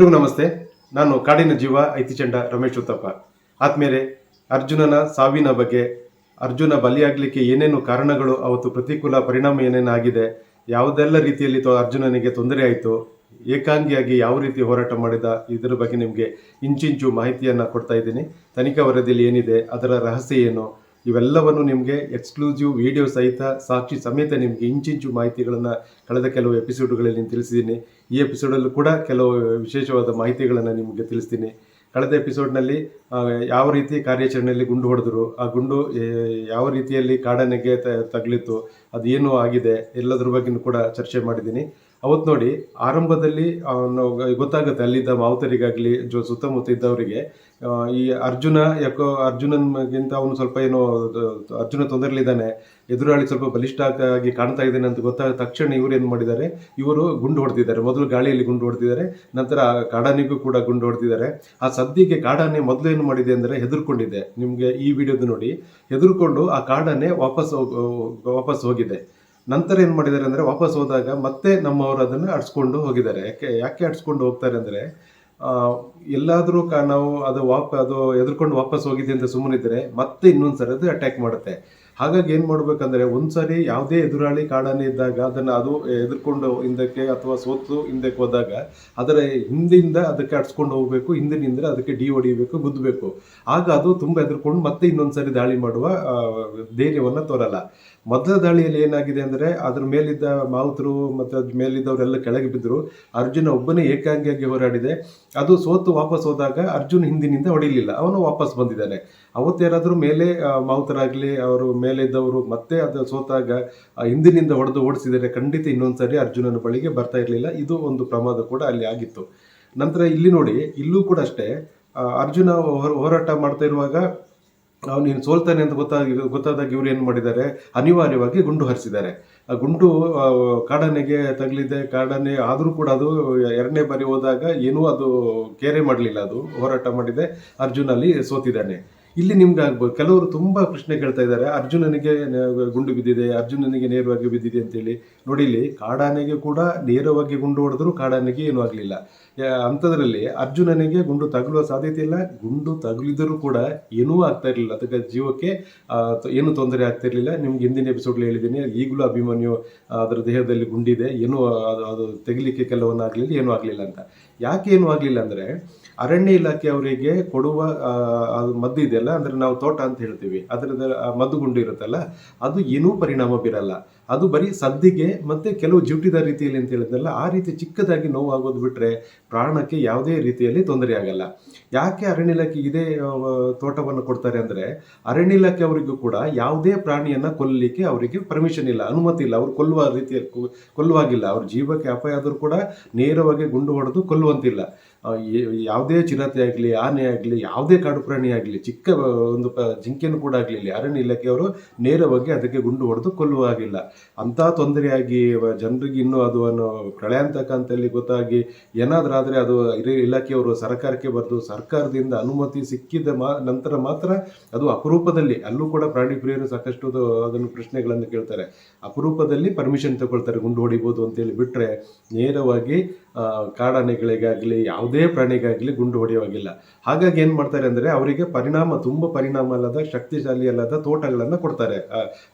ಎಲ್ರಿಗೂ ನಮಸ್ತೆ. ನಾನು ಕಾಡಿನ ಜೀವ ಐತಿಚಂಡ ರಮೇಶ್ ಉತ್ತಪ್ಪ. ಆದ್ಮೇಲೆ ಅರ್ಜುನನ ಸಾವಿನ ಬಗ್ಗೆ, ಅರ್ಜುನ ಬಲಿಯಾಗಲಿಕ್ಕೆ ಏನೇನು ಕಾರಣಗಳು, ಅವತ್ತು ಪ್ರತಿಕೂಲ ಪರಿಣಾಮ ಏನೇನು ಆಗಿದೆ, ಯಾವುದೆಲ್ಲ ರೀತಿಯಲ್ಲಿ ಅರ್ಜುನನಿಗೆ ತೊಂದರೆ ಆಯಿತು, ಏಕಾಂಗಿಯಾಗಿ ಯಾವ ರೀತಿ ಹೋರಾಟ ಮಾಡಿದ, ಇದರ ಬಗ್ಗೆ ನಿಮಗೆ ಇಂಚಿಂಚು ಮಾಹಿತಿಯನ್ನು ಕೊಡ್ತಾ ಇದ್ದೀನಿ. ತನಿಖಾ ವರದಿಯಲ್ಲಿ ಏನಿದೆ, ಅದರ ರಹಸ್ಯ ಏನು ಇವೆಲ್ಲವನ್ನು ನಿಮಗೆ ಎಕ್ಸ್ಕ್ಲೂಸಿವ್ ವಿಡಿಯೋ ಸಹಿತ ಸಾಕ್ಷಿ ಸಮೇತ ನಿಮಗೆ ಇಂಚಿಂಚು ಮಾಹಿತಿಗಳನ್ನು ಕಳೆದ ಕೆಲವು ಎಪಿಸೋಡ್ಗಳಲ್ಲಿ ನಾನು ತಿಳಿಸಿದ್ದೀನಿ. ಈ ಎಪಿಸೋಡಲ್ಲೂ ಕೂಡ ಕೆಲವು ವಿಶೇಷವಾದ ಮಾಹಿತಿಗಳನ್ನು ನಿಮಗೆ ತಿಳಿಸ್ತೀನಿ. ಕಳೆದ ಎಪಿಸೋಡ್ನಲ್ಲಿ ಯಾವ ರೀತಿ ಕಾರ್ಯಾಚರಣೆಯಲ್ಲಿ ಗುಂಡು ಹೊಡೆದ್ರು, ಆ ಗುಂಡು ಯಾವ ರೀತಿಯಲ್ಲಿ ಕಾಡನೆಗೆ ತ- ಅದು ಅದೇನು ಆಗಿದೆ, ಎಲ್ಲದ್ರ ಬಗ್ಗೆನೂ ಕೂಡ ಚರ್ಚೆ ಮಾಡಿದ್ದೀನಿ. ಅವತ್ತು ನೋಡಿ, ಆರಂಭದಲ್ಲಿ ಗೊತ್ತಾಗುತ್ತೆ ಅಲ್ಲಿದ್ದ ಮಾವುತರಿಗಾಗಲಿ, ಜೊ ಸುತ್ತಮುತ್ತ ಇದ್ದವರಿಗೆ ಈ ಅರ್ಜುನ, ಯಾಕೋ ಅರ್ಜುನನ್ಗಿಂತ ಅವನು ಸ್ವಲ್ಪ ಏನೋ ಅರ್ಜುನ ತೊಂದರೆಲಿದ್ದಾನೆ ಎದುರಾಳಿ ಸ್ವಲ್ಪ ಬಲಿಷ್ಠ ಆಗಿ ಕಾಣ್ತಾ ಇದ್ದಾನೆ ಅಂತ ಗೊತ್ತಾದ ತಕ್ಷಣ ಇವರು ಏನು ಮಾಡಿದ್ದಾರೆ, ಇವರು ಗುಂಡು ಹೊಡೆದಿದ್ದಾರೆ. ಮೊದಲು ಗಾಳಿಯಲ್ಲಿ ಗುಂಡು ಹೊಡೆದಿದ್ದಾರೆ, ನಂತರ ಕಾಡಾನೆಗೂ ಕೂಡ ಗುಂಡು ಹೊಡೆದಿದ್ದಾರೆ. ಆ ಸದ್ಯಕ್ಕೆ ಕಾಡಾನೆ ಮೊದಲು ಏನು ಮಾಡಿದೆ ಅಂದರೆ ಹೆದರ್ಕೊಂಡಿದೆ ನಿಮಗೆ ಈ ವಿಡಿಯೋದು ನೋಡಿ. ಹೆದರ್ಕೊಂಡು ಆ ಕಾಡಾನೆ ವಾಪಸ್ ವಾಪಸ್ ಹೋಗಿದೆ. ನಂತರ ಏನು ಮಾಡಿದ್ದಾರೆ ಅಂದರೆ ವಾಪಸ್ ಹೋದಾಗ ಮತ್ತೆ ನಮ್ಮವರು ಅದನ್ನು ಅಡ್ಸ್ಕೊಂಡು ಹೋಗಿದ್ದಾರೆ. ಯಾಕೆ ಯಾಕೆ ಅಡ್ಸ್ಕೊಂಡು ಹೋಗ್ತಾರೆ ಅಂದರೆ ಎಲ್ಲಾದರೂ ನಾವು ಅದು ವಾಪ ಅದು ಎದುರ್ಕೊಂಡು ವಾಪಸ್ ಹೋಗಿದ್ದೆ ಅಂತ ಸುಮ್ಮನಿದ್ರೆ ಮತ್ತೆ ಇನ್ನೊಂದ್ಸರಿ ಅದು ಅಟ್ಯಾಕ್ ಮಾಡುತ್ತೆ. ಹಾಗಾಗಿ ಏನು ಮಾಡ್ಬೇಕಂದ್ರೆ ಒಂದ್ಸರಿ ಯಾವುದೇ ಎದುರಾಳಿ ಕಾಡಾನೆ ಇದ್ದಾಗ ಅದನ್ನು ಅದು ಎದುರ್ಕೊಂಡು ಹಿಂದಕ್ಕೆ ಅಥವಾ ಸೋತು ಹಿಂದಕ್ಕೆ ಹೋದಾಗ ಅದರ ಹಿಂದಿಂದ ಅದಕ್ಕೆ ಅಡ್ಸ್ಕೊಂಡು ಹೋಗಬೇಕು, ಹಿಂದಿನಿಂದ ಅದಕ್ಕೆ ಡಿ ಹೊಡಿಬೇಕು ಗುದ್ದಬೇಕು ಆಗ ಅದು ತುಂಬ ಎದುರ್ಕೊಂಡು ಮತ್ತೆ ಇನ್ನೊಂದ್ಸರಿ ದಾಳಿ ಮಾಡುವ ಧೈರ್ಯವನ್ನು ತೋರಲ್ಲ. ಮೊದಲ ದಾಳಿಯಲ್ಲಿ ಏನಾಗಿದೆ ಅಂದರೆ ಅದ್ರ ಮೇಲಿದ್ದ ಮಾವುತರು ಮತ್ತು ಅದ್ರ ಮೇಲಿದ್ದವರೆಲ್ಲ ಕೆಳಗೆ ಬಿದ್ದರು ಅರ್ಜುನ ಒಬ್ಬನೇ ಏಕಾಂಗಿಯಾಗಿ ಹೋರಾಡಿದೆ. ಅದು ಸೋತು ವಾಪಸ್ ಹೋದಾಗ ಅರ್ಜುನ್ ಹಿಂದಿನಿಂದ ಹೊಡಿಲಿಲ್ಲ. ಅವನು ವಾಪಸ್ ಬಂದಿದ್ದಾನೆ. ಅವತ್ತೇನಾದರೂ ಮೇಲೆ ಮಾವುತರಾಗಲಿ, ಅವರು ಮೇಲೆ ಇದ್ದವರು ಮತ್ತೆ ಅದು ಸೋತಾಗ ಹಿಂದಿನಿಂದ ಹೊಡೆದು ಓಡಿಸಿದರೆ ಖಂಡಿತ ಇನ್ನೊಂದ್ಸರಿ ಅರ್ಜುನನ ಬಳಿಗೆ ಬರ್ತಾ ಇರಲಿಲ್ಲ. ಇದು ಒಂದು ಪ್ರಮಾದ ಕೂಡ ಅಲ್ಲಿ ಆಗಿತ್ತು. ನಂತರ ಇಲ್ಲಿ ನೋಡಿ, ಇಲ್ಲೂ ಕೂಡ ಅಷ್ಟೇ ಅರ್ಜುನ ಹೋರಾಟ ಮಾಡ್ತಾ ಇರುವಾಗ ಅವನು ಸೋಲ್ತಾನೆ ಅಂತ ಗೊತ್ತಾಗಿ, ಗೊತ್ತಾದಾಗ ಇವ್ರು ಏನು ಮಾಡಿದ್ದಾರೆ? ಅನಿವಾರ್ಯವಾಗಿ ಗುಂಡು ಹರಿಸಿದ್ದಾರೆ. ಆ ಗುಂಡು ಕಾಡನೆಗೆ ತಗಲಿದೆ. ಕಾಡನೆ ಆದರೂ ಕೂಡ ಅದು ಎರಡನೇ ಬಾರಿ ಹೋದಾಗ ಏನೂ ಅದು ಕೇರೆ ಮಾಡಲಿಲ್ಲ. ಅದು ಹೋರಾಟ ಮಾಡಿದೆ. ಅರ್ಜುನ್ ಅಲ್ಲಿ ಸೋತಿದ್ದಾನೆ. ಇಲ್ಲಿ ನಿಮ್ಗೆ ಆಗ್ಬೋದು. ಕೆಲವರು ತುಂಬಾ ಪ್ರಶ್ನೆ ಕೇಳ್ತಾ ಇದ್ದಾರೆ. ಅರ್ಜುನನಿಗೆ ಗುಂಡು ಬಿದ್ದಿದೆ, ಅರ್ಜುನನಿಗೆ ನೇರವಾಗಿ ಬಿದ್ದಿದೆ ಅಂತೇಳಿ. ನೋಡಿ ಇಲ್ಲಿ ಕಾಡಾನೆಗೆ ಕೂಡ ನೇರವಾಗಿ ಗುಂಡು ಹೊಡೆದ್ರು ಕಾಡಾನೆಗೆ ಏನೂ ಆಗಲಿಲ್ಲ. ಅಂಥದ್ರಲ್ಲಿ ಅರ್ಜುನನಿಗೆ ಗುಂಡು ತಗುಲುವ ಸಾಧ್ಯತೆ ಇಲ್ಲ. ಗುಂಡು ತಗುಲಿದರೂ ಕೂಡ ಏನೂ ಆಗ್ತಾ ಇರಲಿಲ್ಲ. ಅದಕ್ಕೆ ಜೀವಕ್ಕೆ ಏನು ತೊಂದರೆ ಆಗ್ತಾ ಇರಲಿಲ್ಲ. ನಿಮ್ಗೆ ಹಿಂದಿನ ಎಪಿಸೋಡ್ಲಿ ಹೇಳಿದ್ದೀನಿ. ಈಗಲೂ ಅಭಿಮನ್ಯು ಅದರ ದೇಹದಲ್ಲಿ ಗುಂಡಿದೆ. ಏನೂ ಅದು ತೆಗಿಲಿಕ್ಕೆ ಕೆಲವೊಂದು ಆಗಲಿಲ್ಲ, ಏನೂ ಆಗಲಿಲ್ಲ ಅಂತ. ಯಾಕೆ ಏನೂ ಆಗಲಿಲ್ಲ ಅಂದರೆ, ಅರಣ್ಯ ಇಲಾಖೆ ಅವರಿಗೆ ಕೊಡುವ ಅದು ಮದ್ದು ಇದೆಯಲ್ಲ, ಅಂದರೆ ನಾವು ತೋಟ ಅಂತ ಹೇಳ್ತೀವಿ. ಅದರ ಮದ್ದು ಗುಂಡು ಇರುತ್ತಲ್ಲ, ಅದು ಏನೂ ಪರಿಣಾಮ ಬೀರಲ್ಲ. ಅದು ಬರೀ ಸದ್ದಿಗೆ ಮತ್ತೆ ಕೆಲವು ಜ್ಯೂಟಿದ ರೀತಿಯಲ್ಲಿ ಅಂತ ಹೇಳಿದ್ನಲ್ಲ, ಆ ರೀತಿ ಚಿಕ್ಕದಾಗಿ ನೋವಾಗೋದು ಬಿಟ್ಟರೆ ಪ್ರಾಣಕ್ಕೆ ಯಾವುದೇ ರೀತಿಯಲ್ಲಿ ತೊಂದರೆ ಆಗಲ್ಲ. ಯಾಕೆ ಅರಣ್ಯ ಇಲಾಖೆ ಇದೇ ತೋಟವನ್ನು ಕೊಡ್ತಾರೆ ಅಂದರೆ ಅರಣ್ಯ ಇಲಾಖೆ ಅವರಿಗೂ ಕೂಡ ಯಾವುದೇ ಪ್ರಾಣಿಯನ್ನು ಕೊಲ್ಲಲಿಕ್ಕೆ ಅವರಿಗೆ ಪರ್ಮಿಷನ್ ಇಲ್ಲ, ಅನುಮತಿ ಇಲ್ಲ. ಅವ್ರು ಕೊಲ್ಲುವ ರೀತಿಯಲ್ಲಿ ಕೊಲ್ಲುವಾಗಿಲ್ಲ. ಅವ್ರ ಜೀವಕ್ಕೆ ಅಪಾಯ ಆದರೂ ಕೂಡ ನೇರವಾಗಿ ಗುಂಡು ಹೊಡೆದು ಕೊಲ್ಲುವಂತಿಲ್ಲ. ಯಾವುದೇ ಚಿರತೆ ಆಗಲಿ, ಆನೆ ಆಗಲಿ, ಯಾವುದೇ ಕಾಡು ಪ್ರಾಣಿ ಆಗಲಿ, ಚಿಕ್ಕ ಒಂದು ಪ- ಜಿಂಕೆನೂ ಕೂಡ ಆಗಲಿ ಅರಣ್ಯ ಇಲಾಖೆಯವರು ನೇರವಾಗಿ ಅದಕ್ಕೆ ಗುಂಡು ಹೊಡೆದು ಕೊಲ್ಲುವ ಹಾಗಿಲ್ಲ. ಅಂಥ ತೊಂದರೆಯಾಗಿ ಜನರಿಗೆ ಇನ್ನೂ ಅದು ಅನ್ನು ಪ್ರಳಯಾಂತಕ ಅಂತೇಳಿ ಗೊತ್ತಾಗಿ ಏನಾದರೂ ಆದರೆ ಅದು ಇಲಾಖೆಯವರು ಸರ್ಕಾರಕ್ಕೆ ಬರೆದು ಸರ್ಕಾರದಿಂದ ಅನುಮತಿ ಸಿಕ್ಕಿದ ಮಾ, ನಂತರ ಮಾತ್ರ ಅದು ಅಪರೂಪದಲ್ಲಿ, ಅಲ್ಲೂ ಕೂಡ ಪ್ರಾಣಿ ಪ್ರಿಯರು ಸಾಕಷ್ಟು ಅದು- ಅದನ್ನು ಪ್ರಶ್ನೆಗಳನ್ನು ಕೇಳ್ತಾರೆ. ಅಪರೂಪದಲ್ಲಿ ಪರ್ಮಿಷನ್ ತಗೊಳ್ತಾರೆ ಗುಂಡು ಹೊಡಿಬೋದು ಅಂತೇಳಿ ಬಿಟ್ಟರೆ ನೇರವಾಗಿ ಕಾಡಾನೆಗಳಿಗಾಗಲಿ, ಯಾವುದೇ ಪ್ರಾಣಿಗಾಗಲಿ ಗುಂಡು ಹೊಡೆಯುವಾಗಿಲ್ಲ. ಹಾಗಾಗಿ ಏನು ಮಾಡ್ತಾರೆ ಅಂದರೆ ಅವರಿಗೆ ಪರಿಣಾಮ, ತುಂಬ ಪರಿಣಾಮ ಅಲ್ಲದ, ಶಕ್ತಿಶಾಲಿ ಅಲ್ಲದ ತೋಟಗಳನ್ನು ಕೊಡ್ತಾರೆ.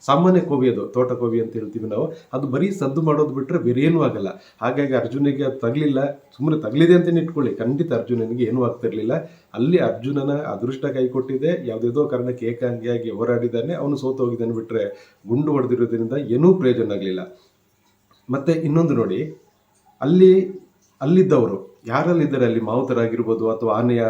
ಸಾಮಾನ್ಯ ಕೋವಿ ಅದು, ತೋಟ ಕೋವಿ ಅಂತ ಹೇಳ್ತೀವಿ ನಾವು. ಅದು ಬರೀ ಸದ್ದು ಮಾಡೋದು ಬಿಟ್ಟರೆ ಬೇರೆ ಏನೂ ಆಗಲ್ಲ. ಹಾಗಾಗಿ ಅರ್ಜುನಿಗೆ ಅದು ತಗಲಿಲ್ಲ ಸುಮ್ಮನೆ ತಗಲಿದೆ ಅಂತಲೇ ಇಟ್ಕೊಳ್ಳಿ. ಖಂಡಿತ ಅರ್ಜುನನಿಗೆ ಏನೂ ಆಗ್ತಿರಲಿಲ್ಲ. ಅಲ್ಲಿ ಅರ್ಜುನನ ಅದೃಷ್ಟ ಕೈ ಕೊಟ್ಟಿದೆ ಯಾವುದೇದೋ ಕಾರಣಕ್ಕೆ ಏಕಾಂಗಿಯಾಗಿ ಹೋರಾಡಿದ್ದಾನೆ. ಅವನು ಸೋತು ಹೋಗಿದ್ದಾನೆ ಬಿಟ್ಟರೆ ಗುಂಡು ಹೊಡೆದಿರೋದ್ರಿಂದ ಏನೂ ಪ್ರಯೋಜನ ಆಗಲಿಲ್ಲ. ಮತ್ತೆ ಇನ್ನೊಂದು ನೋಡಿ, ಅಲ್ಲಿ ಅಲ್ಲಿದ್ದವರು, ಯಾರಲ್ಲಿದ್ದಾರೆ ಅಲ್ಲಿ ಮಾವುತರಾಗಿರ್ಬೋದು ಅಥವಾ ಆನೆಯ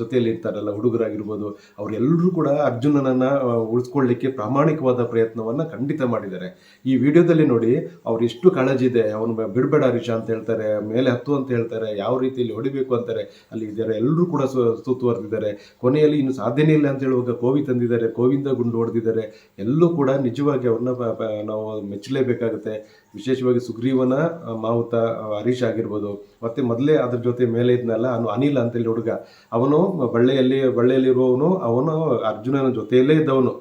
ಜೊತೆಯಲ್ಲಿ ಇರ್ತಾರಲ್ಲ, ಹುಡುಗರಾಗಿರ್ಬೋದು, ಅವರೆಲ್ಲರೂ ಕೂಡ ಅರ್ಜುನನನ್ನು ಉಳಿಸ್ಕೊಳ್ಳಿಕ್ಕೆ ಪ್ರಾಮಾಣಿಕವಾದ ಪ್ರಯತ್ನವನ್ನು ಖಂಡಿತ ಮಾಡಿದ್ದಾರೆ. ಈ ವಿಡಿಯೋದಲ್ಲಿ ನೋಡಿ, ಅವ್ರು ಎಷ್ಟು ಕಾಳಜಿ ಇದೆ ಅವನು ಬಿಡಬೇಡ ಹರೀಶ ಅಂತ ಹೇಳ್ತಾರೆ, ಮೇಲೆ ಹತ್ತು ಅಂತ ಹೇಳ್ತಾರೆ, ಯಾವ ರೀತಿಯಲ್ಲಿ ಹೊಡಿಬೇಕು ಅಂತಾರೆ, ಅಲ್ಲಿ ಇದ್ದಾರೆ, ಎಲ್ಲರೂ ಕೂಡ ಸುತ್ತುವರೆದಿದ್ದಾರೆ ಕೊನೆಯಲ್ಲಿ ಇನ್ನು ಸಾಧ್ಯನೇ ಇಲ್ಲ ಅಂತ ಹೇಳುವಾಗ ಕೋವಿ ತಂದಿದ್ದಾರೆ ಕೋವಿಂದ ಗುಂಡು ಹೊಡೆದಿದ್ದಾರೆ, ಎಲ್ಲೂ ಕೂಡ ನಿಜವಾಗಿ ಅವ್ರನ್ನ ನಾವು ಮೆಚ್ಚಲೇಬೇಕಾಗುತ್ತೆ. ವಿಶೇಷವಾಗಿ ಸುಗ್ರೀವನ ಮಾವುತ ಹರೀಶ್ ಆಗಿರ್ಬೋದು, ಮತ್ತೆ ಮೊದಲೇ ಅದ್ರ ಜೊತೆ ಮೇಲೆ ಇದ್ನಲ್ಲ ಅವನು ಅನಿಲ್ ಅಂತೇಳಿ ಹುಡುಗ. ಅವನು ಬಳ್ಳೆಯಲ್ಲಿ, ಬಳ್ಳೆಯಲ್ಲಿರುವವನು, ಅವನು ಅರ್ಜುನನ ಜೊತೆಯಲ್ಲೇ ಇದ್ದವನು.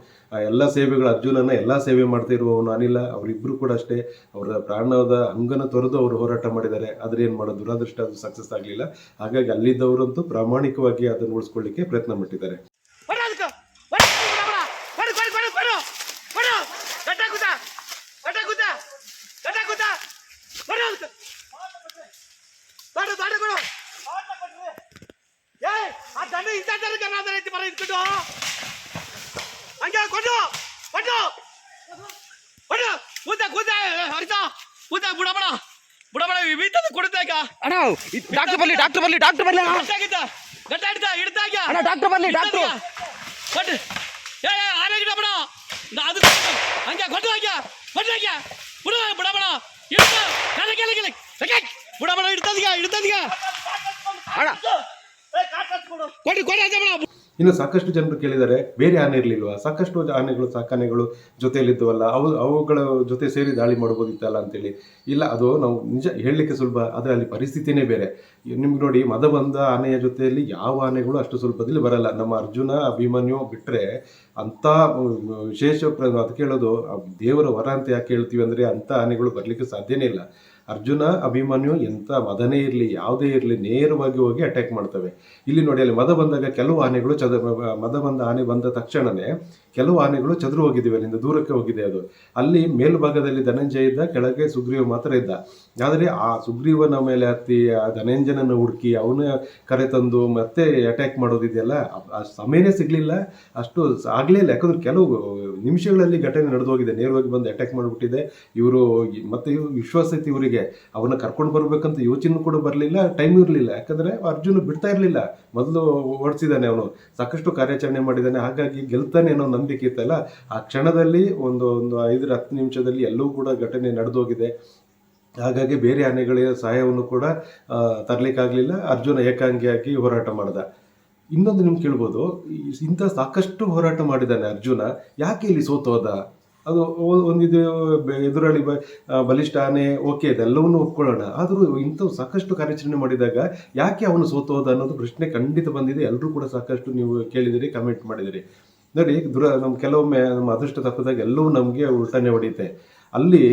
ಎಲ್ಲ ಸೇವೆಗಳು ಅರ್ಜುನನ, ಎಲ್ಲ ಸೇವೆ ಮಾಡ್ತಾ ಇರುವವನು ಅನಿಲ ಅವರಿಬ್ಬರು ಕೂಡ ಅಷ್ಟೇ. ಅವರ ಪ್ರಾಣದ ಅಂಗನ ತೊರೆದು ಅವರು ಹೋರಾಟ ಮಾಡಿದ್ದಾರೆ. ಆದರೆ ಏನು ಮಾಡೋದು? ದುರಾದೃಷ್ಟ, ಅದು ಸಕ್ಸಸ್ ಆಗಲಿಲ್ಲ. ಹಾಗಾಗಿ ಅಲ್ಲಿದ್ದವರಂತೂ ಪ್ರಾಮಾಣಿಕವಾಗಿ ಅದನ್ನು ಉಳಿಸ್ಕೊಳ್ಳಿಕ್ಕೆ ಪ್ರಯತ್ನ ಪಟ್ಟಿದ್ದಾರೆ ಕೊಡು ಅದಕ್ಕೆ ಕೊಡು ಕೊಡು ಕೊಡು ಕೊಡು ಕೊಡು ಕೊಡು ಗಡ್ಡ ಕೂತ ಗಡ್ಡ ಕೂತ ಗಡ್ಡ ಕೂತ ಕೊಡು ಅದಕ್ಕೆ ಕೊಡು ದಂಡ ಕೊಡು ಏ ಆ ದಂಡ ಇಂಥ ದಂಡಕ್ಕೆ ಏನಾದ್ರು ಐತಿ ಬರ ಇದ್ಬಿಟ್ಟು ಹಂಗೆ ಕೊಡು ಕೊಡು ಕೊಡು ಕೂತ ಕೂತ ಹರಿತ ಕೂತ ಬುಡ ಬಡ ಬುಡ ಬಡ ವಿಭೀತದ ಕೊಡುತ್ತಾಗ ಅಣ್ಣ ಡಾಕ್ಟರ್ ಬರ್ಲಿ ಡಾಕ್ಟರ್ ಬರ್ಲಿ ಡಾಕ್ಟರ್ ಬರ್ಲಿ ಅಣ್ಣ ಗಟ್ಟಾಗಿದ್ದ ಗಟ್ಟ ಹಿಡ್ದ ಹಿಡ್ದಾಗ ಅಣ್ಣ ಡಾಕ್ಟರ್ ಬರ್ಲಿ ಡಾಕ್ಟರ್ ಕೊಟ್ಟು ಏ ಏ ಆನೆ ಗಿಡ ಬಿಡ ನಾ ಅದು ಹಂಗೆ ಕೊಟ್ಟು ಹಾಕ್ಯ ಕೊಟ್ಟು ಹಾಕ್ಯ ಬಿಡು ಬಿಡ ಬಿಡ ಇಡ್ತ ಕೆಲ ಕೆಲ ಕೆಲ ಬಿಡ ಬಿಡ ಅದೇ ಇನ್ನು ಸಾಕಷ್ಟು ಜನರು ಕೇಳಿದ್ದಾರೆ, ಬೇರೆ ಆನೆ ಇರಲಿಲ್ವಾ? ಸಾಕಷ್ಟು ಆನೆಗಳು, ಸಾಕಾನೆಗಳು ಜೊತೆಯಲ್ಲಿದ್ದವಲ್ಲ, ಅವು, ಅವುಗಳ ಜೊತೆ ಸೇರಿ ದಾಳಿ ಮಾಡ್ಬೋದಿತ್ತಲ್ಲ ಅಂತೇಳಿ. ಇಲ್ಲ, ಅದು ನಾವು ನಿಜ ಹೇಳಲಿಕ್ಕೆ ಸುಲಭ, ಆದರೆ ಅಲ್ಲಿ ಪರಿಸ್ಥಿತಿನೇ ಬೇರೆ. ನಿಮ್ಗೆ ನೋಡಿ ಮದ ಬಂದ ಆನೆಯ ಜೊತೆಯಲ್ಲಿ ಯಾವ ಆನೆಗಳು ಅಷ್ಟು ಸ್ವಲ್ಪದಲ್ಲಿ ಬರಲ್ಲ. ನಮ್ಮ ಅರ್ಜುನ, ಅಭಿಮನ್ಯು ಬಿಟ್ಟರೆ ಅಂಥ ವಿಶೇಷ ಅದಕ್ಕೆ ಕೇಳೋದು ದೇವರ ವರ ಅಂತ ಯಾಕೆ ಹೇಳ್ತೀವಿ ಅಂದರೆ ಅಂಥ ಆನೆಗಳು ಬರಲಿಕ್ಕೆ ಸಾಧ್ಯನೇ ಇಲ್ಲ. ಅರ್ಜುನ, ಅಭಿಮನ್ಯು ಎಂಥ ಮದನೇ ಇರಲಿ, ಯಾವುದೇ ಇರಲಿ ನೇರವಾಗಿ ಹೋಗಿ ಅಟ್ಯಾಕ್ ಮಾಡ್ತವೆ. ಇಲ್ಲಿ ನೋಡಿ, ಅಲ್ಲಿ ಮದ ಬಂದಾಗ ಕೆಲವು ಆನೆಗಳು ಚದ, ಮದ ಬಂದ ಆನೆ ಬಂದ ತಕ್ಷಣವೇ ಕೆಲವು ಆನೆಗಳು ಚದುರು ಹೋಗಿದ್ದೀವಿ, ಅಲ್ಲಿಂದ ದೂರಕ್ಕೆ ಹೋಗಿದೆ ಅದು. ಅಲ್ಲಿ ಮೇಲ್ಭಾಗದಲ್ಲಿ ಧನಂಜಯ ಇದ್ದ, ಕೆಳಗೆ ಸುಗ್ರೀವ ಮಾತ್ರ ಇದ್ದ. ಆದರೆ ಆ ಸುಗ್ರೀವನ ಮೇಲೆ ಹತ್ತಿ, ಆ ಧನಂಜನನ್ನು ಹುಡುಕಿ ಅವನ ಕರೆ ತಂದು ಮತ್ತೆ ಅಟ್ಯಾಕ್ ಮಾಡೋದಿದೆಯಲ್ಲ ಆ- ಸಮಯನೇ ಸಿಗಲಿಲ್ಲ. ಅಷ್ಟು ಆಗಲೇ ಇಲ್ಲ. ಯಾಕಂದ್ರೆ ಕೆಲವು ನಿಮಿಷಗಳಲ್ಲಿ ಘಟನೆ ನಡೆದು ಹೋಗಿದೆ ನೇರವಾಗಿ ಬಂದು ಅಟ್ಯಾಕ್ ಮಾಡಿಬಿಟ್ಟಿದೆ. ಇವರು ಮತ್ತೆ ವಿಶ್ವಾಸ ಐತಿ ಇವರಿಗೆ. ಅವನ್ನ ಕರ್ಕೊಂಡು ಬರಬೇಕಂತ ಯೋಚನೆ ಕೂಡ ಬರಲಿಲ್ಲ. ಟೈಮ್ ಇರಲಿಲ್ಲ. ಯಾಕಂದ್ರೆ ಅರ್ಜುನ ಬಿಡ್ತಾ ಇರಲಿಲ್ಲ. ಮೊದಲು ಓಡಿಸಿದ್ದಾನೆ ಅವನು. ಸಾಕಷ್ಟು ಕಾರ್ಯಾಚರಣೆ ಮಾಡಿದ್ದಾನೆ ಹಾಗಾಗಿ ಗೆಲ್ತಾನೆ ಅನ್ನೋ ನಂಬಿಕೆ ಇತ್ತಲ್ಲ. ಆ ಕ್ಷಣದಲ್ಲಿ ಒಂದು ಒಂದು ಐದರ ಹತ್ತು ನಿಮಿಷದಲ್ಲಿ ಎಲ್ಲವೂ ಕೂಡ ಘಟನೆ ನಡೆದೋಗಿದೆ. ಹಾಗಾಗಿ ಬೇರೆ ಆನೆಗಳ ಸಹಾಯವನ್ನು ಕೂಡ ತರಲಿಕ್ಕಾಗಲಿಲ್ಲ. ಅರ್ಜುನ ಏಕಾಂಗಿಯಾಗಿ ಹೋರಾಟ ಮಾಡಿದ. ಇನ್ನೊಂದು ನಿಮ್ಗೆ ಕೇಳ್ಬೋದು ಇಂಥ ಸಾಕಷ್ಟು ಹೋರಾಟ ಮಾಡಿದ್ದಾನೆ ಅರ್ಜುನ. ಯಾಕೆ ಇಲ್ಲಿ ಸೋತೋದ ಅದು ಒಂದಿದು ಎದುರಾಳಿ ಬಲಿಷ್ಠ ಆನೆ, ಓಕೆ ಅದೆಲ್ಲವನ್ನೂ ಒಪ್ಕೊಳ್ಳೋಣ. ಆದರೂ ಇಂಥವು ಸಾಕಷ್ಟು ಕಾರ್ಯಾಚರಣೆ ಮಾಡಿದಾಗ ಯಾಕೆ ಅವನು ಸೋತೋದ ಅನ್ನೋದು ಪ್ರಶ್ನೆ ಖಂಡಿತ ಬಂದಿದೆ. ಎಲ್ಲರೂ ಕೂಡ ಸಾಕಷ್ಟು ನೀವು ಕೇಳಿದಿರಿ, ಕಮೆಂಟ್ ಮಾಡಿದಿರಿ. ನೋಡಿ, ದುರ ನಮ್ಮ ಕೆಲವೊಮ್ಮೆ ನಮ್ಮ ಅದೃಷ್ಟ ತಪ್ಪದಾಗ ಎಲ್ಲವೂ ನಮಗೆ ಉಲ್ಟಾನೆ ಹೊಡೆಯುತ್ತೆ. ಅಲ್ಲಿ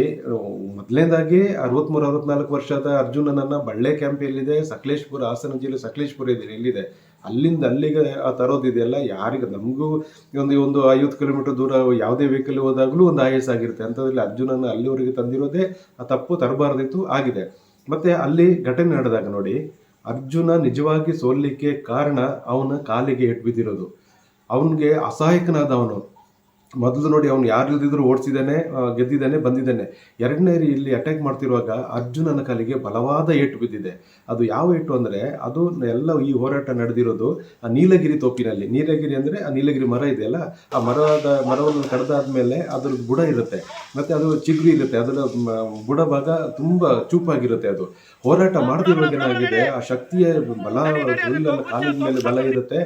ಮೊದಲನೇದಾಗಿ ಅರವತ್ಮೂರು, ಅರವತ್ನಾಲ್ಕು ವರ್ಷದ ಅರ್ಜುನನನ್ನ ಬಳ್ಳೆ ಕ್ಯಾಂಪ್ ಎಲ್ಲಿದೆ, ಸಕಲೇಶ್ಪುರ ಹಾಸನ ಜಿಲ್ಲೆ ಸಕಲೇಶ್ಪುರ ಇದೆ, ಎಲ್ಲಿದೆ? ಅಲ್ಲಿಂದ ಅಲ್ಲಿಗೆ ಆ ತರೋದಿದೆಯಲ್ಲ ಯಾರಿಗೆ? ನಮಗೂ ಒಂದು ಒಂದು ಐವತ್ತು ಕಿಲೋಮೀಟರ್ ದೂರ ಯಾವುದೇ ವೆಹಿಕಲ್ ಹೋದಾಗಲೂ ಒಂದು ಆಯಸ್ ಆಗಿರುತ್ತೆ. ಅಂಥದ್ರಲ್ಲಿ ಅರ್ಜುನನ ಅಲ್ಲಿವರೆಗೆ ತಂದಿರೋದೇ ಆ ತಪ್ಪು ತರಬಾರದಿತ್ತು, ಆಗಿದೆ. ಮತ್ತೆ ಅಲ್ಲಿ ಘಟನೆ ನಡೆದಾಗ ನೋಡಿ, ಅರ್ಜುನ ನಿಜವಾಗಿ ಸೋಲಿಕ್ಕೆ ಕಾರಣ ಅವನ ಕಾಲಿಗೆ ಎಟ್ ಬಿದ್ದಿರೋದು ಅವನಿಗೆ ಅಸಹಾಯಕನಾದ ಅವನು ಮೊದಲು ನೋಡಿ ಅವನು ಯಾರು ಇಲ್ದಿದ್ರು ಓಡಿಸಿದ್ದಾನೆ ಗೆದ್ದಿದ್ದಾನೆ, ಬಂದಿದ್ದಾನೆ. ಎರಡನೇ ಇಲ್ಲಿ ಅಟ್ಯಾಕ್ ಮಾಡ್ತಿರುವಾಗ ಅರ್ಜುನನ ಕಾಲಿಗೆ ಬಲವಾದ ಏಟು ಬಿದ್ದಿದೆ. ಅದು ಯಾವ ಏಟು ಅಂದರೆ, ಅದು ಎಲ್ಲ ಈ ಹೋರಾಟ ನಡೆದಿರೋದು ಆ ನೀಲಗಿರಿ ತೋಪಿನಲ್ಲಿ. ನೀಲಗಿರಿ ಅಂದರೆ ಆ ನೀಲಗಿರಿ ಮರ ಇದೆಯಲ್ಲ, ಆ ಮರದ, ಮರವನ್ನು ಕಡ್ದಾದ್ಮೇಲೆ ಅದ್ರ ಬುಡ ಇರುತ್ತೆ. ಮತ್ತು ಅದು ಚಿಗುರಿ ಇರುತ್ತೆ, ಅದರ ಬುಡ ಭಾಗ ತುಂಬ ಚೂಪಾಗಿರುತ್ತೆ ಅದು. ಹೋರಾಟ ಏನಾಗಿದೆ? ಆ ಶಕ್ತಿಯ ಬಲ ಹುಲ್ಲೆಲ್ಲ ಕಾಲಿನ ಮೇಲೆ ಬಲ ಇರುತ್ತೆ.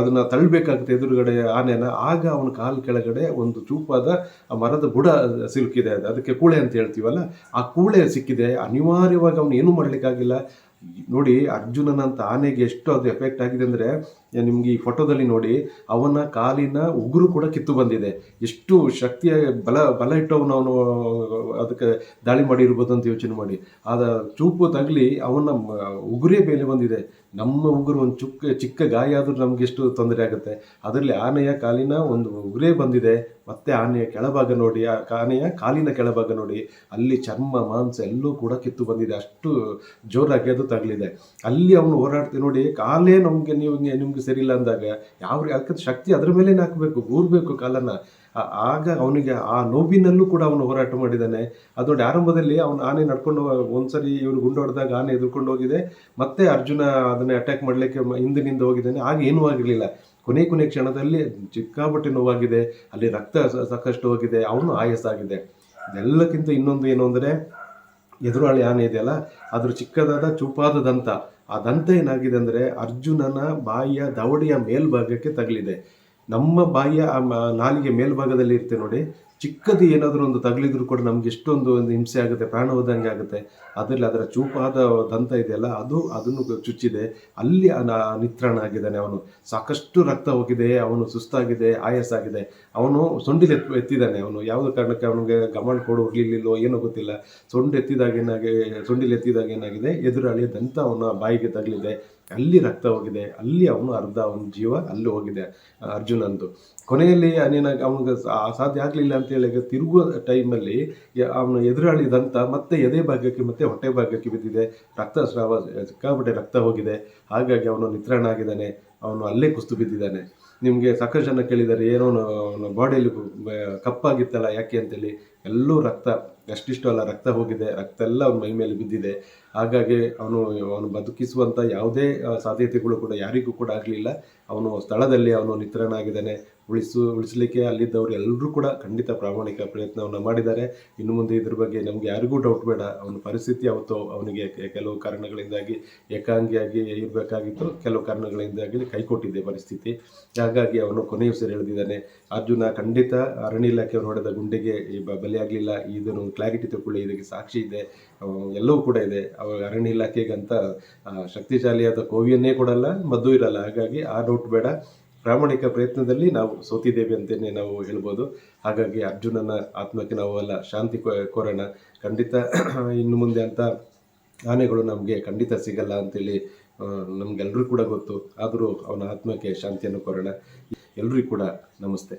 ಅದನ್ನ ತಳ್ಳಬೇಕಾಗುತ್ತೆ ಎದುರುಗಡೆ ಆನೆನ ಆಗ ಅವನ ಕಾಲ್ ಕೆಳಗಡೆ ಒಂದು ಚೂಪಾದ ಆ ಮರದ ಬುಡ ಸಿಲುಕಿದೆ. ಅದು ಅದಕ್ಕೆ ಕೂಳೆ ಅಂತ ಹೇಳ್ತೀವಲ್ಲ? ಆ ಕೂಳೆ ಸಿಕ್ಕಿದೆ. ಅನಿವಾರ್ಯವಾಗಿ ಅವನು ಏನೂ ಮಾಡ್ಲಿಕ್ಕಾಗಿಲ್ಲ? ನೋಡಿ ಅರ್ಜುನನಂತ ಆನೆಗೆ ಎಷ್ಟು ಅದು ಎಫೆಕ್ಟ್ ಆಗಿದೆ ಅಂದರೆ ನಿಮ್ಗೆ ಈ ಫೋಟೋದಲ್ಲಿ ನೋಡಿ, ಅವನ ಕಾಲಿನ ಉಗುರು ಕೂಡ ಕಿತ್ತು ಬಂದಿದೆ. ಎಷ್ಟು ಶಕ್ತಿಯ ಬಲ ಬಲ ಇಟ್ಟವನು ಅವನು, ಅದಕ್ಕೆ ದಾಳಿ ಮಾಡಿರ್ಬೋದು ಅಂತ ಯೋಚನೆ ಮಾಡಿ. ಆದ ಚೂಪು ತಗಲಿ ಅವನ ಉಗುರೇ ಮೇಲೆ ಬಂದಿದೆ. ನಮ್ಮ ಉಗುರು ಒಂದು ಚುಕ್ಕ, ಚಿಕ್ಕ ಗಾಯ ಆದರೂ ನಮ್ಗೆ ಎಷ್ಟು ತೊಂದರೆ ಆಗುತ್ತೆ? ಅದರಲ್ಲಿ ಆನೆಯ ಕಾಲಿನ ಒಂದು ಉಗುರೇ ಬಂದಿದೆ. ಮತ್ತೆ ಆನೆಯ ಕೆಳಭಾಗ ನೋಡಿ, ಆ ಆನೆಯ ಕಾಲಿನ ಕೆಳಭಾಗ ನೋಡಿ, ಅಲ್ಲಿ ಚರ್ಮ, ಮಾಂಸ ಎಲ್ಲೂ ಕೂಡ ಕಿತ್ತು ಬಂದಿದೆ. ಅಷ್ಟು ಜೋರಾಗಿ ಅದು ತಗಲಿದೆ. ಅಲ್ಲಿ ಅವನು ಹೋರಾಡ್ತೀವಿ ನೋಡಿ, ಕಾಲೇ ನಮಗೆ ನೀವು, ನಿಮಗೆ ಸರಿ ಇಲ್ಲ ಅಂದಾಗ, ಯಾವ ಯಾಕಂದ್ರೆ ಶಕ್ತಿ ಅದ್ರ ಮೇಲೆ ಹಾಕಬೇಕು, ಊರ್ಬೇಕು ಕಾಲನ್ನ. ಆಗ ಅವನಿಗೆ ಆ ನೋವಿನಲ್ಲೂ ಕೂಡ ಅವನು ಹೋರಾಟ ಮಾಡಿದ್ದಾನೆ ಅದು ನೋಡಿ ಆರಂಭದಲ್ಲಿ ಅವನು ಆನೆ ನಡ್ಕೊಂಡು ಒಂದ್ಸರಿ ಇವರು ಗುಂಡು ಹೊಡೆದಾಗ ಆನೆ ಎದುರ್ಕೊಂಡು ಹೋಗಿದೆ. ಮತ್ತೆ ಅರ್ಜುನ ಅದನ್ನ ಅಟ್ಯಾಕ್ ಮಾಡ್ಲಿಕ್ಕೆ ಹಿಂದಿನಿಂದ ಹೋಗಿದ್ದಾನೆ. ಆಗ ಏನೂ ಆಗಿರಲಿಲ್ಲ. ಕೊನೆ ಕೊನೆ ಕ್ಷಣದಲ್ಲಿ ಚಿಕ್ಕಾಬಟ್ಟೆ ನೋವಾಗಿದೆ. ಅಲ್ಲಿ ರಕ್ತ ಸಾಕಷ್ಟು ಹೋಗಿದೆ. ಅವನು ಆಯಸ್ ಆಗಿದೆ. ಇದೆಲ್ಲಕ್ಕಿಂತ ಇನ್ನೊಂದು ಏನು ಅಂದರೆ, ಎದುರಾಳಿ ಆನೆ ಇದೆಯಲ್ಲ, ಅದ್ರ ಚಿಕ್ಕದಾದ ಚೂಪಾದ ದಂತ. ಆ ದಂತ ಏನಾಗಿದೆ ಅಂದರೆ, ಅರ್ಜುನನ ಬಾಯಿಯ ದವಡೆಯ ಮೇಲ್ಭಾಗಕ್ಕೆ ತಗಲಿದೆ. ನಮ್ಮ ಬಾಯಿಯ ನಾಲಿಗೆ ಮೇಲ್ಭಾಗದಲ್ಲಿ ಇರುತ್ತೆ ನೋಡಿ. ಚಿಕ್ಕದು ಏನಾದರೂ ಒಂದು ತಗಲಿದ್ರು ಕೂಡ ನಮ್ಗೆ ಎಷ್ಟೊಂದು ಒಂದು ಹಿಂಸೆ ಆಗುತ್ತೆ ಪ್ರಾಣ ಹೋದಂಗೆ ಆಗುತ್ತೆ. ಅದರಲ್ಲಿ ಅದರ ಚೂಪಾದ ದಂತ ಇದೆಯಲ್ಲ, ಅದು ಅದನ್ನು ಚುಚ್ಚಿದೆ. ಅಲ್ಲಿ ನಿತ್ರಾಣ ಆಗಿದ್ದಾನೆ ಅವನು. ಸಾಕಷ್ಟು ರಕ್ತ ಹೋಗಿದೆ, ಅವನು ಸುಸ್ತಾಗಿದೆ ಆಯಾಸ ಆಗಿದೆ ಅವನು ಸೊಂಡಿಲ್ ಎತ್, ಎತ್ತಿದ್ದಾನೆ. ಅವನು ಯಾವುದೇ ಕಾರಣಕ್ಕೆ ಅವನಿಗೆ ಗಮನ ಕೊಡು ಇರ್ಲಿಲ್ಲೋ ಏನೋ ಗೊತ್ತಿಲ್ಲ. ಸೊಂಡು ಎತ್ತಿದಾಗ ಏನಾಗಿ, ಸೊಂಡಿಲ್ ಎತ್ತಿದಾಗ ಏನಾಗಿದೆ, ಎದುರಾಳಿಯ ದಂತ ಅವನ ಬಾಯಿಗೆ ತಗಲಿದೆ. ಅಲ್ಲಿ ರಕ್ತ ಹೋಗಿದೆ, ಅಲ್ಲಿ ಅವನು ಅರ್ಧ ಅವನ ಜೀವ ಅಲ್ಲಿ ಹೋಗಿದೆ ಅರ್ಜುನಂದು. ಕೊನೆಯಲ್ಲಿ ಏನಾಗ ಅವನಿಗೆ ಸಾಧ್ಯ ಆಗಲಿಲ್ಲ ಅಂತೇಳಿ ಹೇಳಿ ತಿರುಗುವ ಟೈಮಲ್ಲಿ ಅವನು ಎದುರಾಳಿದಂತ ಮತ್ತೆ ಎದೆ ಭಾಗಕ್ಕೆ ಮತ್ತೆ ಹೊಟ್ಟೆ ಭಾಗಕ್ಕೆ ಬಿದ್ದಿದೆ. ರಕ್ತಸ್ರಾವ ಸಿಕ್ಕಾಪಟ್ಟೆ ರಕ್ತ ಹೋಗಿದೆ. ಹಾಗಾಗಿ ಅವನು ನಿತ್ರಾಣ ಆಗಿದ್ದಾನೆ. ಅವನು ಅಲ್ಲೇ ಕುಸ್ತು ಬಿದ್ದಿದ್ದಾನೆ. ನಿಮಗೆ ಸಾಕಷ್ಟು ಜನ ಕೇಳಿದ್ದಾರೆ, ಏನೋ ಅವನ ಬಾಡಿಯಲ್ಲಿ ಕಪ್ಪಾಗಿತ್ತಲ್ಲ, ಯಾಕೆ ಅಂತೇಳಿ. ಎಲ್ಲೂ ರಕ್ತ ಅಷ್ಟಿಷ್ಟು ಅಲ್ಲ ರಕ್ತ ಹೋಗಿದೆ ರಕ್ತ ಎಲ್ಲ ಅವನ ಮೈ ಮೇಲೆ ಬಿದ್ದಿದೆ. ಹಾಗಾಗಿ ಅವನು ಅವನು ಬದುಕಿಸುವಂಥ ಯಾವುದೇ ಸಾಧ್ಯತೆಗಳು ಕೂಡ ಯಾರಿಗೂ ಕೂಡ ಆಗಲಿಲ್ಲ. ಅವನು ಸ್ಥಳದಲ್ಲಿ, ಅವನು ನಿತ್ರಾಣ ಆಗಿದ್ದಾನೆ ಉಳಿಸು, ಉಳಿಸಲಿಕ್ಕೆ ಅಲ್ಲಿದ್ದವರು ಎಲ್ಲರೂ ಕೂಡ ಖಂಡಿತ ಪ್ರಾಮಾಣಿಕ ಪ್ರಯತ್ನವನ್ನು ಮಾಡಿದ್ದಾರೆ. ಇನ್ನು ಮುಂದೆ ಇದ್ರ ಬಗ್ಗೆ ನಮಗೆ ಯಾರಿಗೂ ಡೌಟ್ ಬೇಡ. ಅವನ ಪರಿಸ್ಥಿತಿ ಅವತ್ತು ಅವನಿಗೆ ಕೆಲವು ಕಾರಣಗಳಿಂದಾಗಿ ಏಕಾಂಗಿಯಾಗಿ ಇರಬೇಕಾಗಿತ್ತು. ಕೆಲವು ಕಾರಣಗಳಿಂದಾಗಿ ಕೈಕೊಟ್ಟಿದೆ ಪರಿಸ್ಥಿತಿ. ಹಾಗಾಗಿ ಅವನು ಕೊನೆಯ ಉಸಿರು ಎಳೆದಿದ್ದಾನೆ. ಅರ್ಜುನ ಖಂಡಿತ ಅರಣ್ಯ ಇಲಾಖೆ ಹೊಡೆದ ಗುಂಡೆಗೆ ಬಲಿಯಾಗಲಿಲ್ಲ ಇದನ್ನು ಕ್ಲಾರಿಟಿ ತಗೊಳ್ಳಿ ಇದಕ್ಕೆ ಸಾಕ್ಷಿ ಇದೆ. ಎಲ್ಲವೂ ಕೂಡ ಇದೆ. ಅವಾಗ ಅರಣ್ಯ ಇಲಾಖೆಗಂತ ಶಕ್ತಿಶಾಲಿಯಾದ ಕೋವಿಯನ್ನೇ ಕೊಡಲ್ಲ, ಮದ್ದು ಇರಲ್ಲ. ಹಾಗಾಗಿ ಆ ಡೌಟ್ ಬೇಡ. ಪ್ರಾಮಾಣಿಕ ಪ್ರಯತ್ನದಲ್ಲಿ ನಾವು ಸೋತಿದ್ದೇವೆ ಅಂತಲೇ ನಾವು ಹೇಳ್ಬೋದು. ಹಾಗಾಗಿ ಅರ್ಜುನನ ಆತ್ಮಕ್ಕೆ ನಾವು ಎಲ್ಲ ಶಾಂತಿ ಕೋರೋಣ ಖಂಡಿತ ಇನ್ನು ಮುಂದೆ ಅಂತ ಆನೆಗಳು ನಮಗೆ ಖಂಡಿತ ಸಿಗಲ್ಲ ಅಂತೇಳಿ ನಮಗೆಲ್ಲರೂ ಕೂಡ ಗೊತ್ತು. ಆದರೂ ಅವನ ಆತ್ಮಕ್ಕೆ ಶಾಂತಿಯನ್ನು ಕೋರೋಣ ಎಲ್ರಿಗೂ ಕೂಡ ನಮಸ್ತೆ.